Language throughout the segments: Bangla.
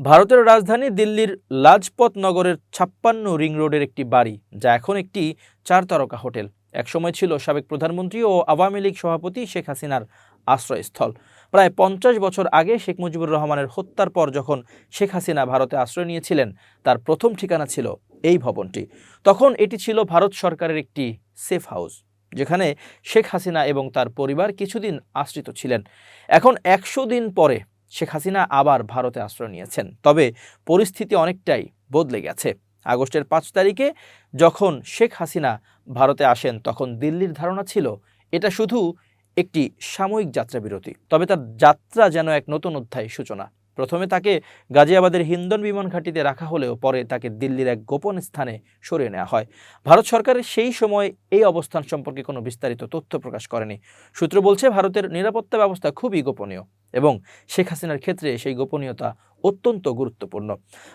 ভারতের রাজধানী দিল্লির লাজপত নগরের ছাপ্পান্ন রিং রোডের একটি বাড়ি, যা এখন একটি চার তারকা হোটেল। একসময় ছিল সাবেক প্রধানমন্ত্রী ও আওয়ামী লীগ সভাপতি শেখ হাসিনার আশ্রয়স্থল। প্রায় পঞ্চাশ বছর আগে শেখ মুজিবুর রহমানের হত্যার পর যখন শেখ হাসিনা ভারতে আশ্রয় নিয়েছিলেন, তার প্রথম ঠিকানা ছিল এই ভবনটি। তখন এটি ছিল ভারত সরকারের একটি সেফ হাউস, যেখানে শেখ হাসিনা এবং তার পরিবার কিছুদিন আশ্রিত ছিলেন। এখন একশো দিন পরে শেখ হাসিনা আবার ভারতে আশ্রয় নিয়েছেন। তবে পরিস্থিতি অনেকটাই বদলে গেছে। আগস্টের পাঁচ তারিখে যখন শেখ হাসিনা ভারতে আসেন, তখন দিল্লির ধারণা ছিল, এটা শুধু একটি সাময়িক যাত্রা বিরতি তবে তার যাত্রা যেন এক নতুন অধ্যায় সূচনা। প্রথমে তাকে গাজিয়াবাদের হিন্দন বিমান ঘাঁটিতে রাখা হলেও পরে তাকে দিল্লির এক গোপন স্থানে সরিয়ে নেওয়া হয়। ভারত সরকারের সেই সময় এই অবস্থান সম্পর্কে কোনো বিস্তারিত তথ্য প্রকাশ করেনি। সূত্র বলছে, ভারতের নিরাপত্তা ব্যবস্থা খুবই গোপনীয় এবং শেখ হাসিনার ক্ষেত্রে সেই গোপনীয়তা অত্যন্ত গুরুত্বপূর্ণ।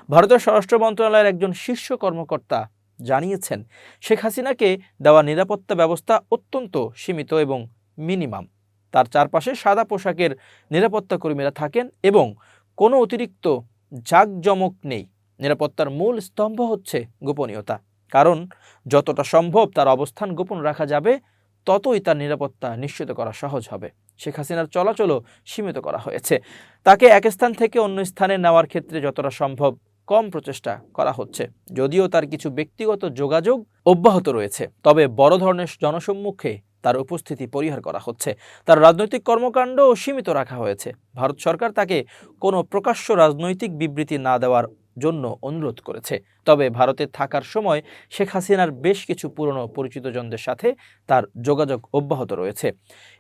ভারতের স্বরাষ্ট্র মন্ত্রণালয়ের একজন শীর্ষ কর্মকর্তা জানিয়েছেন, শেখ হাসিনাকে দেওয়া নিরাপত্তা ব্যবস্থা অত্যন্ত সীমিত এবং মিনিমাম। তার চারপাশে সাদা পোশাকের নিরাপত্তা কর্মীরা থাকেন এবং কোনো অতিরিক্ত জাঁকজমক নেই। নিরাপত্তার মূল স্তম্ভ হচ্ছে গোপনীয়তা। কারণ যতটা সম্ভব তার অবস্থান গোপন রাখা যাবে, ততই তার নিরাপত্তা নিশ্চিত করা সহজ হবে। শেখ হাসিনার চলাচলও সীমিত করা হয়েছে। তাকে এক স্থান থেকে অন্য স্থানে নেওয়ার ক্ষেত্রে যতটা সম্ভব কম প্রচেষ্টা করা হচ্ছে। যদিও তার কিছু ব্যক্তিগত যোগাযোগ অব্যাহত রয়েছে। তবে বড় ধরনের জনসম্মুখে তার উপস্থিতি পরিহার করা হচ্ছে। তার রাজনৈতিক কর্মকাণ্ডও সীমিত রাখা হয়েছে। ভারত সরকার তাকে কোনো প্রকাশ্য রাজনৈতিক বিবৃতি না দেওয়ার জন্য অনুরোধ করেছে। তবে ভারতে থাকার সময় শেখ হাসিনার বেশ কিছু পুরনো পরিচিতজনদের সাথে তার যোগাযোগ অব্যাহত রয়েছে।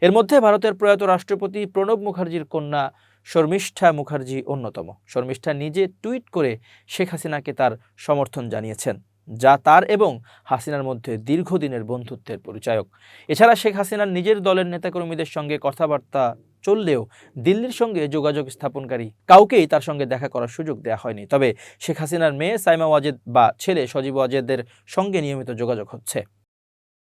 এর মধ্যে ভারতের প্রয়াত রাষ্ট্রপতি প্রণব মুখার্জির কন্যা শর্মিষ্ঠা মুখার্জি অন্যতম। শর্মিষ্ঠা নিজে টুইট করে শেখ হাসিনাকে তার সমর্থন জানিয়েছেন। যা তার এবং হাসিনার মধ্যে দীর্ঘদিনের বন্ধুত্বের পরিচায়ক। এছাড়া শেখ হাসিনার নিজের দলের নেতাকর্মীদের সঙ্গে কথাবার্তা চললেও দিল্লির সঙ্গে যোগাযোগ স্থাপনকারী কাউকেই তার সঙ্গে দেখা করার সুযোগ দেওয়া হয়নি। তবে শেখ হাসিনার মেয়ে সাইমা ওয়াজেদ বা ছেলে সজীব ওয়াজেদের সঙ্গে নিয়মিত যোগাযোগ হচ্ছে।